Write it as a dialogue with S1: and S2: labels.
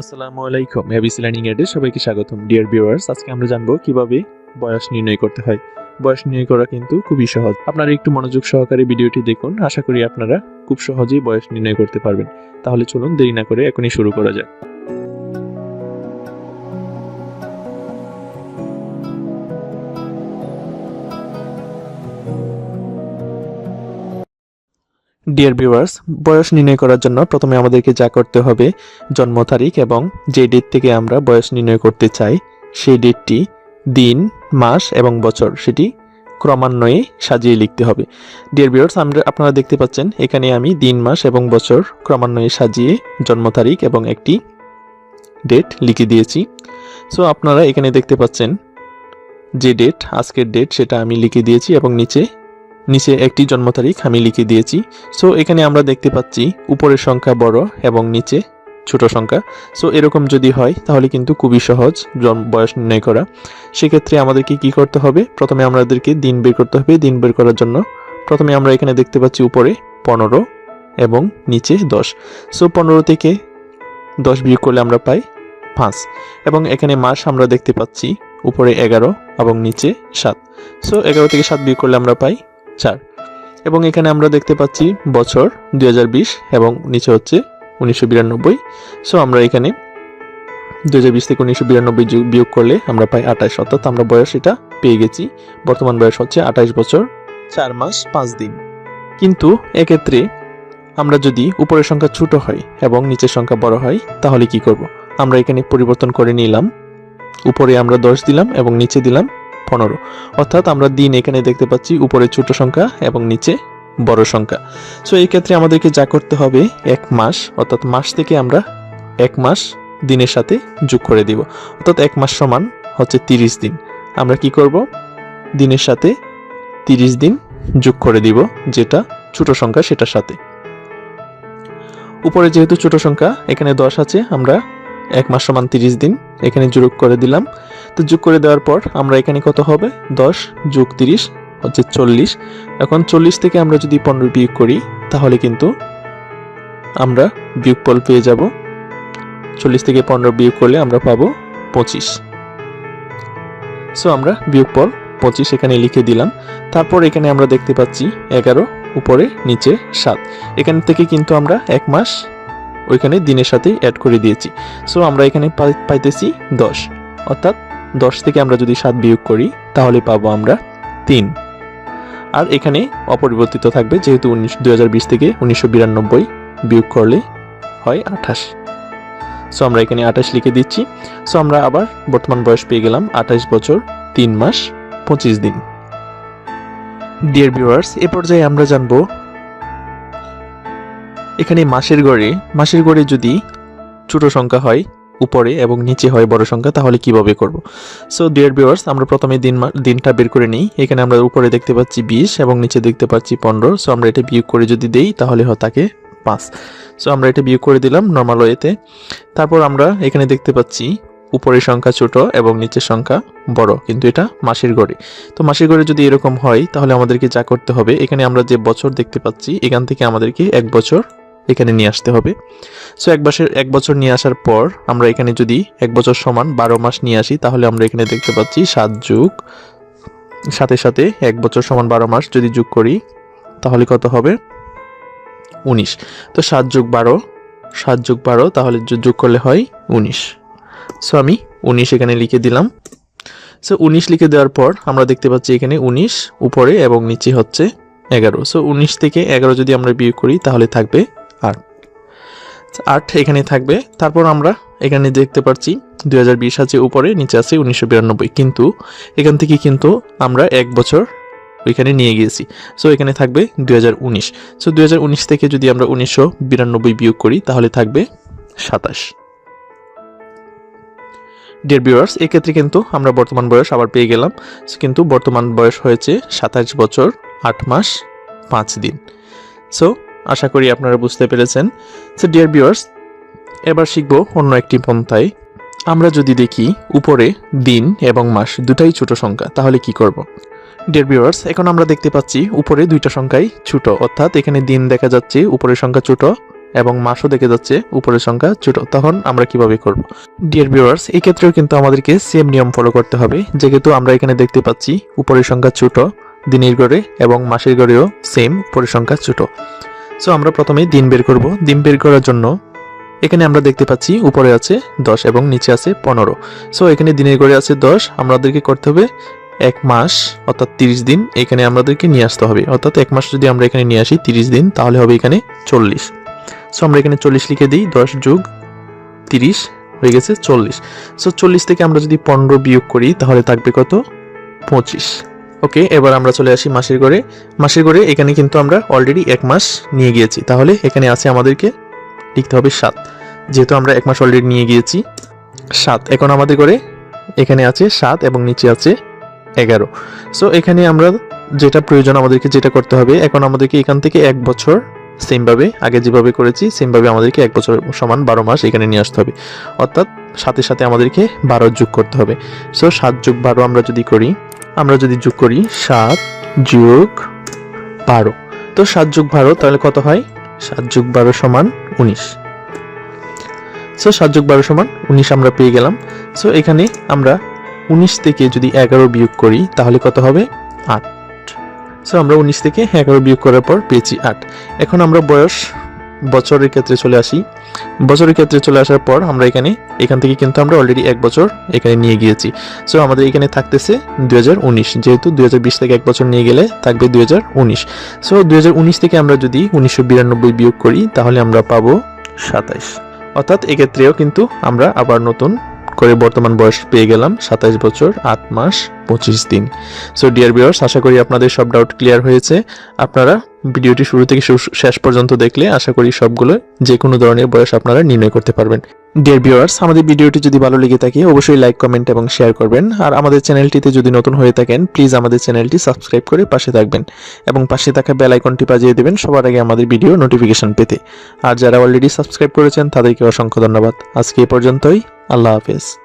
S1: আসসালামু আলাইকুম। ABC learning এডে সবাইকে স্বাগতম। ডিয়ার ভিউয়ার্স আজকে আমরা জানব কীভাবে বয়স নির্ণয় করতে হয়। বয়স নির্ণয় করা কিন্তু খুবই সহজ। আপনারা একটু মনোযোগ সহকারে ভিডিওটি দেখুন। আশা করি আপনারা খুব সহজেই বয়স নির্ণয় করতে পারবেন। তাহলে চলুন দেরি না করে এখনই শুরু করা যাক। ডিয়ার ভিউয়ার্স বয়স নির্ণয় করার জন্য প্রথমে আমাদেরকে যা করতে হবে, জন্ম তারিখ এবং যে ডেট থেকে আমরা বয়স নির্ণয় করতে চাই, সেই ডেটটি দিন, মাস এবং বছর, সেটি ক্রমান্বয়ে সাজিয়ে লিখতে হবে। ডিয়ার ভিউয়ার্স আমরা, আপনারা দেখতে পাচ্ছেন, এখানে আমি দিন, মাস এবং বছর ক্রমান্বয়ে সাজিয়ে জন্ম তারিখ এবং একটি ডেট লিখে দিয়েছি। সো আপনারা এখানে দেখতে পাচ্ছেন যে ডেট আজকের ডেট সেটা আমি লিখে দিয়েছি এবং নিচে নিচে একটি জন্ম তারিখ আমি লিখে দিয়েছি। সো এখানে আমরা দেখতে পাচ্ছি উপরের সংখ্যা বড় এবং নিচে ছোট সংখ্যা। সো এরকম যদি হয়, তাহলে কিন্তু খুবই সহজ বয়স নির্ণয় করা। সেক্ষেত্রে আমাদেরকে কি করতে হবে? প্রথমে আমাদেরকে দিন বের করতে হবে। দিন বের করার জন্য প্রথমে আমরা এখানে দেখতে পাচ্ছি উপরে পনেরো এবং নিচে দশ। সো পনেরো থেকে দশ বিয়োগ করলে আমরা পাই পাঁচ। এবং এখানে মাস আমরা দেখতে পাচ্ছি উপরে এগারো এবং নিচে সাত। সো এগারো থেকে সাত বিয়োগ করলে আমরা পাই চার এবং এখানে আমরা দেখতে পাচ্ছি বছর দুই হাজার বিশ এবং নিচে হচ্ছে উনিশশো বিরানব্বই। সো আমরা এখানে দু হাজার বিশ থেকে উনিশশো বিরানব্বই বিয়োগ করলে আমরা পাই আঠাশ। অর্থাৎ আমরা বয়স এটা পেয়ে গেছি। বর্তমান বয়স হচ্ছে আঠাশ বছর চার মাস পাঁচ দিন। কিন্তু এক্ষেত্রে আমরা যদি উপরের সংখ্যা ছোট হয় এবং নিচের সংখ্যা বড় হয়, তাহলে কি করব? আমরা এখানে পরিবর্তন করে নিলাম। উপরে আমরা দশ দিলাম এবং নিচে দিলাম। পনেরো। অর্থাৎ আমরা দিন এখানে দেখতে পাচ্ছি উপরে ছোট সংখ্যা এবং নিচে বড় সংখ্যা। সো এই ক্ষেত্রে আমাদেরকে যা করতে হবে, এক মাস, অর্থাৎ মাস থেকে আমরা এক মাস দিনের সাথে যোগ করে দিব। অর্থাৎ এক মাস সমান হচ্ছে তিরিশ দিন। আমরা কি করব? দিনের সাথে তিরিশ দিন যোগ করে দিব, যেটা ছোট সংখ্যা সেটার সাথে। উপরে যেহেতু ছোট সংখ্যা, এখানে দশ আছে, আমরা এক মাস সমান তিরিশ দিন এখানে যোগ করে দিলাম। তো যোগ করে দেওয়ার পর আমরা এখানে কত হবে? দশ যোগ তিরিশ হচ্ছে চল্লিশ। এখন চল্লিশ থেকে আমরা যদি পনেরো বিয়োগ করি, তাহলে কিন্তু আমরা বিয়োগফল পেয়ে যাব। চল্লিশ থেকে পনেরো বিয়োগ করলে আমরা পাবো পঁচিশ। সো আমরা বিয়োগফল পঁচিশ এখানে লিখে দিলাম। তারপর এখানে আমরা দেখতে পাচ্ছি এগারো, উপরে, নিচে, সাত। এখান থেকে কিন্তু আমরা এক মাস ওইখানে দিনের সাথে অ্যাড করে দিয়েছি। সো আমরা এখানে পাই- পাইতেছি দশ। অর্থাৎ দশ থেকে আমরা যদি সাত বিয়োগ করি, তাহলে পাবো আমরা তিন। আর এখানে অপরিবর্তিত থাকবে, যেহেতু উনিশ বিশ থেকে উনিশশো বিরানব্বই বিয়োগ করলে হয় আঠাশ। সো আমরা এখানে আঠাশ লিখে দিচ্ছি। সো আমরা আবার বর্তমান বয়স পেয়ে গেলাম আঠাশ বছর, তিন মাস, পঁচিশ দিন। ডিয়ার ভিউয়ার্স এ পর্যায়ে আমরা জানব এখানে মাসের গড়ে মাসের গড়ে যদি ছোট সংখ্যা হয় উপরে এবং নিচে হয় বড় সংখ্যা, তাহলে কীভাবে করব? সো ডিয়ার ভিউয়ার্স আমরা প্রথমে দিন দিনটা বের করে নিই। এখানে আমরা উপরে দেখতে পাচ্ছি বিশ এবং নিচে দেখতে পাচ্ছি পনেরো। সো আমরা এটা বিয়োগ করে যদি দেই, তাহলে হয় থাকে পাঁচ। সো আমরা এটা বিয়োগ করে দিলাম নর্মাল ওয়েতে তারপর আমরা এখানে দেখতে পাচ্ছি উপরের সংখ্যা ছোট এবং নিচের সংখ্যা বড়, কিন্তু এটা মাসের গড়ে তো মাসের গড়ে যদি এরকম হয়, তাহলে আমাদেরকে যা করতে হবে, এখানে আমরা যে বছর দেখতে পাচ্ছি, এখান থেকে আমাদেরকে এক বছর এখানে নিয়ে আসতে হবে। সো এক বছর এক বছর নিয়ে আসার পর আমরা এখানে যদি এক বছর সমান বারো মাস নিয়ে আসি, তাহলে আমরা এখানে দেখতে পাচ্ছি সাত যুগ, সাথে সাথে এক বছর সমান বারো মাস যদি যোগ করি, তাহলে কত হবে? উনিশ। তো সাত যোগ বারো, সাত যোগ বারো, তাহলে যোগ করলে হয় উনিশ। সো আমি উনিশ এখানে লিখে দিলাম। সো উনিশ লিখে দেওয়ার পর আমরা দেখতে পাচ্ছি এখানে উনিশ, উপরে এবং নিচে হচ্ছে এগারো। সো উনিশ থেকে এগারো যদি আমরা বিয়োগ করি, তাহলে থাকবে আট এখানে থাকবে। তারপর আমরা এখানে দেখতে পাচ্ছি দুই হাজার বিশ আছে উপরে, নিচে আছে উনিশশো বিরানব্বই। কিন্তু এখান থেকে কিন্তু আমরা এক বছর ওইখানে নিয়ে গিয়েছি। সো এখানে থাকবে দুই হাজার উনিশ। সো দুই উনিশ থেকে যদি আমরা উনিশশো বিরানব্বই বিয়োগ করি, তাহলে থাকবে সাতাশ। ডিয়ার ভিউয়ার্স এক্ষেত্রে কিন্তু আমরা বর্তমান বয়স আবার পেয়ে গেলাম। কিন্তু বর্তমান বয়স হয়েছে সাতাশ বছর, আট মাস, পাঁচ দিন। সো আশা করি আপনারা বুঝতে পেরেছেন। সো ডিয়ার ভিউয়ার্স এবার শিখব অন্য একটি পন্থায়। আমরা যদি দেখি, উপরে দিন এবং মাস দুটাই ছোট সংখ্যা, তাহলে কি করব? ডিয়ার ভিউয়ার্স এখন আমরা দেখতে পাচ্ছি উপরে দুইটা সংখ্যাই ছোট। অর্থাৎ এখানে দিন দেখা যাচ্ছে উপরের সংখ্যা ছোট এবং মাসও দেখে যাচ্ছে উপরের সংখ্যা ছোট। তখন আমরা কীভাবে করব? ডিয়ার ভিউয়ার্স এই ক্ষেত্রেও কিন্তু আমাদেরকে সেম নিয়ম ফলো করতে হবে। যেহেতু আমরা এখানে দেখতে পাচ্ছি উপরের সংখ্যা ছোট, দিনের গড়ে এবং মাসের গড়েও সেম উপরের সংখ্যা ছোট। সো আমরা প্রথমে দিন বের করব। দিন বের করার জন্য এখানে আমরা দেখতে পাচ্ছি উপরে আছে দশ এবং নিচে আছে পনেরো। সো এখানে দিনের গড়ে আছে দশ। আমাদেরকে করতে হবে এক মাস, অর্থাৎ তিরিশ দিন এখানে আমাদেরকে নিয়ে আসতে হবে। অর্থাৎ এক মাস যদি আমরা এখানে নিয়ে আসি তিরিশ দিন, তাহলে হবে এখানে চল্লিশ। সো আমরা এখানে চল্লিশ লিখে দিই, দশ যুগ তিরিশ হয়ে গেছে চল্লিশ। সো চল্লিশ থেকে আমরা যদি পনেরো বিয়োগ করি, তাহলে থাকবে কত? পঁচিশ। ওকে, এবার আমরা চলে আসি মাসের ঘরে। মাসের ঘরে এখানে কিন্তু আমরা অলরেডি এক মাস নিয়ে গিয়েছি। তাহলে এখানে আছে আমাদেরকে লিখতে হবে সাত। যেহেতু আমরা এক মাস অলরেডি নিয়ে গিয়েছি, সাত। এখন আমাদের করে এখানে আছে সাত এবং নিচে আছে এগারো। সো এখানে আমরা যেটা প্রয়োজন আমাদেরকে যেটা করতে হবে, এখন আমাদেরকে এখান থেকে এক বছর সেমভাবে আগে যেভাবে করেছি সেমভাবে আমাদেরকে এক বছর সমান বারো মাস এখানে নিয়ে আসতে হবে। অর্থাৎ সাথে সাথে আমাদেরকে বারো যোগ করতে হবে। সো সাত যোগ বারো আমরা যদি করি আমরা যদি যোগ করি সাত যোগ বারো। তো সাত যোগ বারো, তাহলে কত হয়? সাত যোগ বারো সমান উনিশ। সো সাত যোগ বারো সমান উনিশ আমরা পেয়ে গেলাম। সো এখানে আমরা উনিশ থেকে যদি এগারো বিয়োগ করি, তাহলে কত হবে? আট। সো আমরা উনিশ থেকে এগারো বিয়োগ করার পর পেয়েছি আট। এখন আমরা বয়স বছরের ক্ষেত্রে চলে আসি। বছরের ক্ষেত্রে চলে আসার পর আমরা এখানে, এখান থেকে কিন্তু আমরা অলরেডি এক বছর এখানে নিয়ে গিয়েছি। সো আমাদের এখানে থাকতেছে দুই হাজার উনিশ। যেহেতু দুই হাজার বিশ থেকে এক বছর নিয়ে গেলে থাকবে দুই হাজার উনিশ। সো দু হাজার উনিশ থেকে আমরা যদি উনিশশো বিরানব্বই বিয়োগ করি, তাহলে আমরা পাবো সাতাইশ। অর্থাৎ এক্ষেত্রেও কিন্তু আমরা আবার নতুন করে বর্তমান বয়স পেয়ে গেলাম, সাতাইশ বছর, আট মাস, পঁচিশ দিন। সো ডিয়ার বিয়ার্স আশা করি আপনাদের সব ডাউট ক্লিয়ার হয়েছে। আপনারা ভিডিওটি শুরু থেকে শেষ পর্যন্ত দেখলে আশা করি সবগুলো যে কোনো ধরনের বয়স আপনারা নির্ণয় করতে পারবেন। ডিয়ার ভিউয়ার্স আমাদের ভিডিওটি যদি ভালো লেগে থাকে, অবশ্যই লাইক কমেন্ট এবং শেয়ার করবেন। আর আমাদের চ্যানেলটিতে যদি নতুন হয়ে থাকেন প্লিজ আমাদের চ্যানেলটি সাবস্ক্রাইব করে পাশে থাকবেন এবং পাশে থাকা বেল আইকনটি বাজিয়ে দেবেন সবার আগে আমাদের ভিডিও নোটিফিকেশন পেতে। আর যারা অলরেডি সাবস্ক্রাইব করেছেন, তাদেরকে অসংখ্য ধন্যবাদ। আজকে এ পর্যন্তই। আল্লাহ হাফেজ।